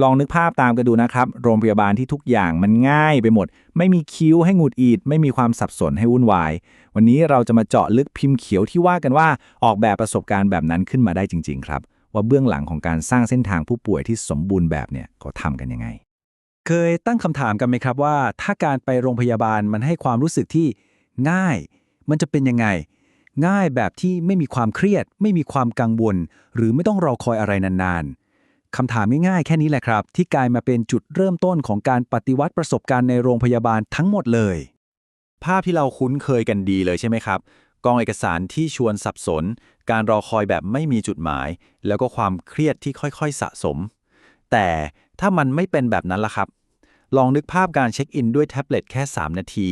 ลองนึกภาพตามกันดูนะครับ โรงพยาบาลที่ทุกอย่างมันง่ายไปหมด ไม่มีคิวให้หงุดหงิด ไม่มีความสับสนให้วุ่นวาย วันนี้เราจะมาเจาะลึกพิมพ์เขียวที่ว่ากันว่าออกแบบประสบการณ์แบบนั้นขึ้นมาได้จริง ๆ ครับ ว่าเบื้องหลังของการสร้างเส้นทางผู้ป่วยที่สมบูรณ์แบบเนี่ยเขาทำกันยังไง เคยตั้งคำถามกันไหมครับว่า ถ้าการไปโรงพยาบาลมันให้ความรู้สึกที่ง่าย มันจะเป็นยังไง ง่ายแบบที่ไม่มีความเครียด ไม่มีความกังวล หรือไม่ต้องรอคอยอะไรนานๆ คำถามง่ายๆแค่นี้แหละครับ ที่กลายมาเป็นจุดเริ่มต้นของการปฏิวัติประสบการณ์ในโรงพยาบาลทั้งหมดเลย ภาพที่เราคุ้นเคยกันดีเลยใช่ไหมครับ กองเอกสารที่ชวนสับสน การรอคอยแบบไม่มีจุดหมาย แล้วก็ความเครียดที่ค่อยๆสะสม แต่ถ้ามันไม่เป็นแบบนั้นล่ะครับ ลองนึกภาพการเช็คอินด้วยแท็บเล็ตแค่ 3 นาที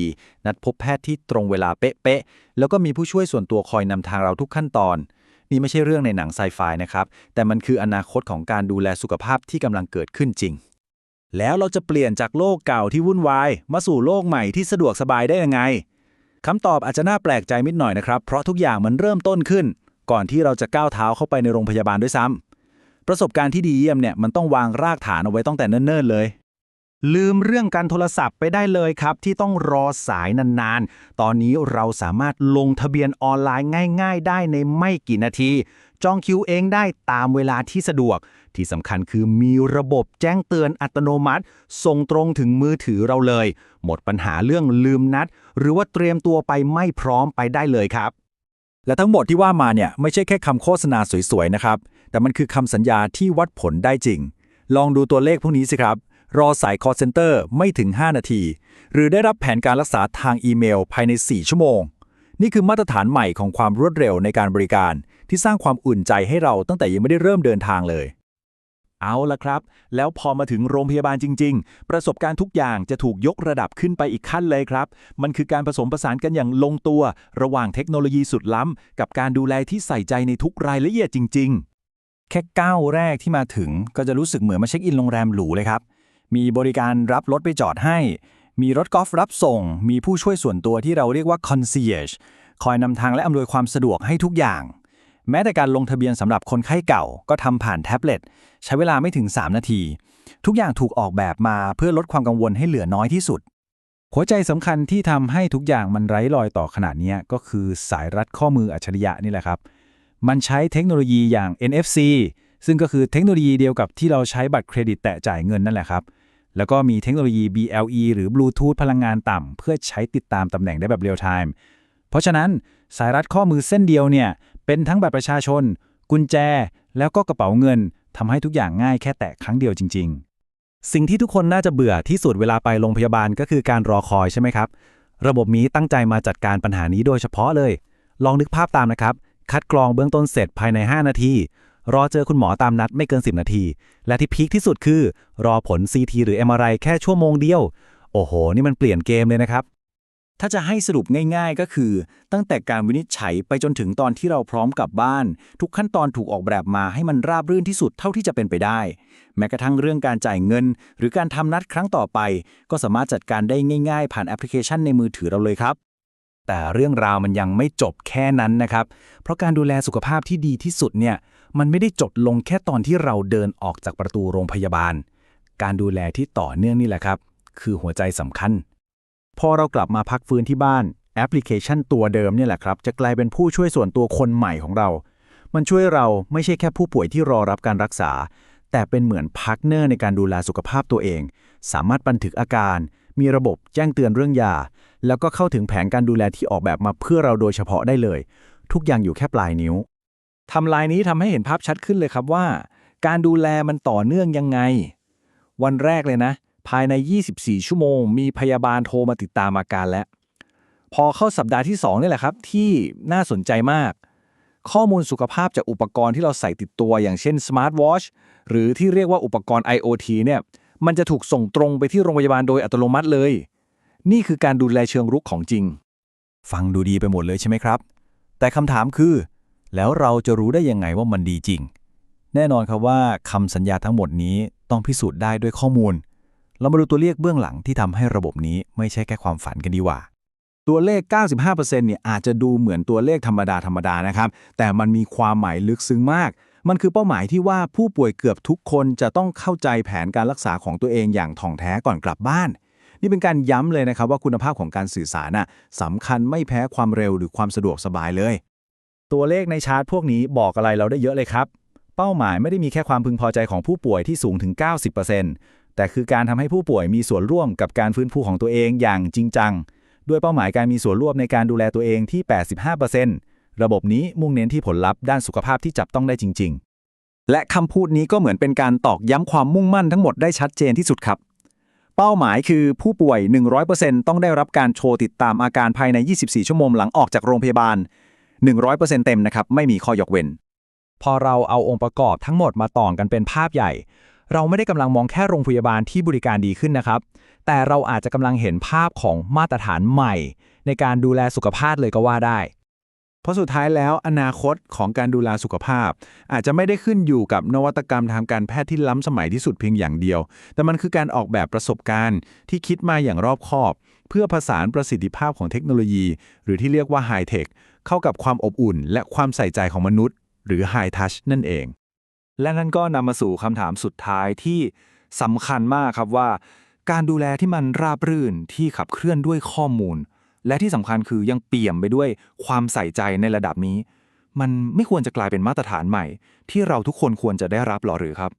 นัดพบแพทย์ที่ตรงเวลาเป๊ะๆแล้วก็มีผู้ช่วยส่วนตัวคอยนำทางเราทุกขั้นตอน นี่ไม่ใช่เรื่องในหนังไซไฟนะครับ แต่มันคืออนาคตของการดูแลสุขภาพที่กำลังเกิดขึ้นจริง แล้วเราจะเปลี่ยนจากโลกเก่าที่วุ่นวาย มาสู่โลกใหม่ที่สะดวกสบายได้ยังไงคำตอบอาจจะน่าแปลกใจนิดหน่อยนะครับ เพราะทุกอย่างมันเริ่มต้นขึ้น ก่อนที่เราจะก้าวเท้าเข้าไปในโรงพยาบาลด้วยซ้ำประสบการณ์ที่ดีเยี่ยมเนี่ยมันต้องวางรากฐานเอาไว้ตั้งแต่เนิ่นๆเลย ลืมเรื่องการโทรศัพท์ไปได้เลยครับ ที่ต้องรอสายนานๆ ตอนนี้เราสามารถลงทะเบียนออนไลน์ง่าย ๆ ได้ในไม่กี่นาที จองคิวเองได้ตามเวลาที่สะดวก ที่สำคัญคือมีระบบแจ้งเตือนอัตโนมัติ ส่งตรงถึงมือถือเราเลย หมดปัญหาเรื่องลืมนัด หรือว่าเตรียมตัวไปไม่พร้อมไปได้เลยครับ และทั้งหมดที่ว่ามาเนี่ยไม่ใช่แค่คำโฆษณาสวยๆนะครับ แต่มันคือคำสัญญาที่วัดผลได้จริง ลองดูตัวเลขพวกนี้สิครับ รอสาย call center ไม่ถึง 5 นาที หรือได้รับแผนการรักษาทางอีเมลภายใน 4 ชั่วโมง นี่คือมาตรฐานใหม่ของความรวดเร็วในการบริการ ที่สร้างความอุ่นใจให้เราตั้งแต่ยังไม่ได้เริ่มเดินทางเลย เอาละครับ แล้วพอมาถึงโรงพยาบาลจริง ๆ ประสบการณ์ทุกอย่างจะถูกยกระดับขึ้นไปอีกขั้นเลยครับ มันคือการผสมผสานกันอย่างลงตัว ระหว่างเทคโนโลยีสุดล้ำกับการดูแลที่ใส่ใจในทุกรายละเอียดจริง ๆ แค่ก้าวแรกที่มาถึงก็จะรู้สึกเหมือนมาเช็คอินโรงแรมหรูเลยครับ มีบริการรับรถไปจอดให้ มีรถกอล์ฟรับส่ง มีผู้ช่วยส่วนตัวที่เราเรียกว่า concierge คอยนำทางและอำนวยความสะดวกให้ทุกอย่าง แม้แต่การลงทะเบียนสำหรับคนไข้เก่า ก็ทำผ่านแท็บเล็ตใช้เวลาไม่ถึง 3 นาที ทุกอย่างถูกออกแบบมาเพื่อลดความกังวลให้เหลือน้อยที่สุด หัวใจสำคัญที่ทำให้ทุกอย่างมันไร้รอยต่อขนาดนี้ก็คือสายรัดข้อมืออัจฉริยะนี่แหละครับ มันใช้เทคโนโลยีอย่าง NFC ซึ่งก็คือเทคโนโลยีเดียวกับที่เราใช้บัตรเครดิตแตะจ่ายเงินนั่นแหละครับ แล้วก็มีเทคโนโลยี BLE หรือ Bluetooth พลังงานต่ำ เพื่อใช้ติดตามตำแหน่งได้แบบเรียลไทม์ เพราะฉะนั้นสายรัดข้อมือเส้นเดียวเนี่ย เป็นทั้งบัตรประชาชน กุญแจ แล้วก็กระเป๋าเงินทำให้ทุกอย่างง่ายแค่แตะครั้งเดียวจริง ๆ สิ่งที่ทุกคนน่าจะเบื่อที่สุดเวลาไปโรงพยาบาลก็คือการรอคอยใช่ไหมครับ ระบบนี้ตั้งใจมาจัดการปัญหานี้โดยเฉพาะเลย ลองนึกภาพตามนะครับ คัดกรองเบื้องต้นเสร็จภายใน 5 นาที รอเจอคุณหมอตามนัดไม่เกิน 10 นาที และที่พีคที่สุดคือ รอผล CT หรือ MRI แค่ชั่วโมงเดียว โอ้โห นี่มันเปลี่ยนเกมเลยนะครับ ถ้าจะให้สรุปง่ายๆก็คือ ตั้งแต่การวินิจฉัยไปจนถึงตอนที่เราพร้อมกลับบ้าน ทุกขั้นตอนถูกออกแบบมาให้มันราบรื่นที่สุดเท่าที่จะเป็นไปได้ แม้กระทั่งเรื่องการจ่ายเงิน หรือการทำนัดครั้งต่อไป ก็สามารถจัดการได้ง่าย ๆ ผ่านแอปพลิเคชันในมือถือเราเลยครับ แต่เรื่องราวมันยังไม่จบแค่นั้นนะครับ เพราะการดูแลสุขภาพที่ดีที่สุดเนี่ยมันไม่ได้จบลงแค่ตอนที่เราเดินออกจากประตูโรงพยาบาล การดูแลที่ต่อเนื่องนี่แหละครับ คือหัวใจสำคัญ พอเรากลับมาพักฟื้นที่บ้านแอปพลิเคชันตัวเดิมเนี่ยแหละครับ จะกลายเป็นผู้ช่วยส่วนตัวคนใหม่ของเรา มันช่วยเราไม่ใช่แค่ผู้ป่วยที่รอรับการรักษา แต่เป็นเหมือนพาร์ทเนอร์ในการดูแลสุขภาพตัวเอง สามารถบันทึกอาการ มีระบบแจ้งเตือนเรื่องยา แล้วก็เข้าถึงแผนการดูแลที่ออกแบบมาเพื่อเราโดยเฉพาะได้เลย ทุกอย่างอยู่แค่ปลายนิ้วทำลายนี้ทำให้เห็นภาพชัดขึ้นเลยครับว่า การดูแลมันต่อเนื่องยังไง วันแรกเลยนะ ภายใน 24 ชั่วโมง มีพยาบาลโทรมาติดตามอาการแล้ว พอเข้าสัปดาห์ที่2นี่แหละครับ ที่น่าสนใจมาก ข้อมูลสุขภาพจากอุปกรณ์ที่เราใส่ติดตัว อย่างเช่น Smart Watch หรือที่เรียกว่าอุปกรณ์ IoT เนี่ย มันจะถูกส่งตรงไปที่โรงพยาบาลโดยอัตโนมัติเลย นี่คือการดูแลเชิงรุกของจริง ฟังดูดีไปหมดเลยใช่ไหมครับ แต่คำถามคือ แล้วเราจะรู้ได้ยังไงว่ามันดีจริง แน่นอนครับว่าคำสัญญาทั้งหมดนี้ต้องพิสูจน์ได้ด้วยข้อมูล เรามาดูตัวเลขเบื้องหลังที่ทำให้ระบบนี้ไม่ใช่แค่ความฝันกันดีกว่าตัวเลข 95%เนี่ยอาจจะดูเหมือนตัวเลขธรรมดา ธรรมดานะครับ แต่มันมีความหมายลึกซึ้งมาก มันคือเป้าหมายที่ว่าผู้ป่วยเกือบทุกคนจะต้องเข้าใจแผนการรักษาของตัวเองอย่างถ่องแท้ก่อนกลับบ้าน นี่เป็นการย้ำเลยนะครับว่าคุณภาพของการสื่อสารน่ะสำคัญไม่แพ้ความเร็วหรือความสะดวกสบายเลย ตัวเลขในชาร์ตพวกนี้บอกอะไรเราได้เยอะเลยครับ เป้าหมายไม่ได้มีแค่ความพึงพอใจของผู้ป่วยที่สูงถึง 90%แต่คือการทำให้ผู้ป่วยมีส่วนร่วมกับการฟื้นฟูของตัวเองอย่างจริงจัง ด้วยเป้าหมายการมีส่วนร่วมในการดูแลตัวเองที่ 85% ระบบนี้มุ่งเน้นที่ผลลัพธ์ด้านสุขภาพที่จับต้องได้จริง ๆ และคำพูดนี้ก็เหมือนเป็นการตอกย้ำความมุ่งมั่นทั้งหมดได้ชัดเจนที่สุดครับ เป้าหมายคือผู้ป่วย 100%ต้องได้รับการโชว์ติดตามอาการภายใน 24 ชั่วโมงหลังออกจากโรงพยาบาล 100%เต็มนะครับไม่มีข้อยกเว้น พอเราเอาองค์ประกอบทั้งหมดมาต่อกันเป็นภาพใหญ่ เราไม่ได้กำลังมองแค่โรงพยาบาลที่บริการดีขึ้นนะครับ แต่เราอาจจะกำลังเห็นภาพของมาตรฐานใหม่ ในการดูแลสุขภาพเลยก็ว่าได้ เพราะสุดท้ายแล้วอนาคตของการดูแลสุขภาพ อาจจะไม่ได้ขึ้นอยู่กับนวัตกรรมทางการแพทย์ที่ล้ำสมัยที่สุดเพียงอย่างเดียว แต่มันคือการออกแบบประสบการณ์ที่คิดมาอย่างรอบคอบ เพื่อผสานประสิทธิภาพของเทคโนโลยี หรือที่เรียกว่าไฮเทคเข้ากับความอบอุ่น และความใส่ใจของมนุษย์ หรือไฮทัชนั่นเอง และนั่นก็นำมาสู่คำถามสุดท้ายที่สำคัญมากครับว่า การดูแลที่มันราบรื่นที่ขับเคลื่อนด้วยข้อมูล และที่สำคัญคือยังเปี่ยมไปด้วยความใส่ใจในระดับนี้ มันไม่ควรจะกลายเป็นมาตรฐานใหม่ ที่เราทุกคนควรจะได้รับหรอหรือครับ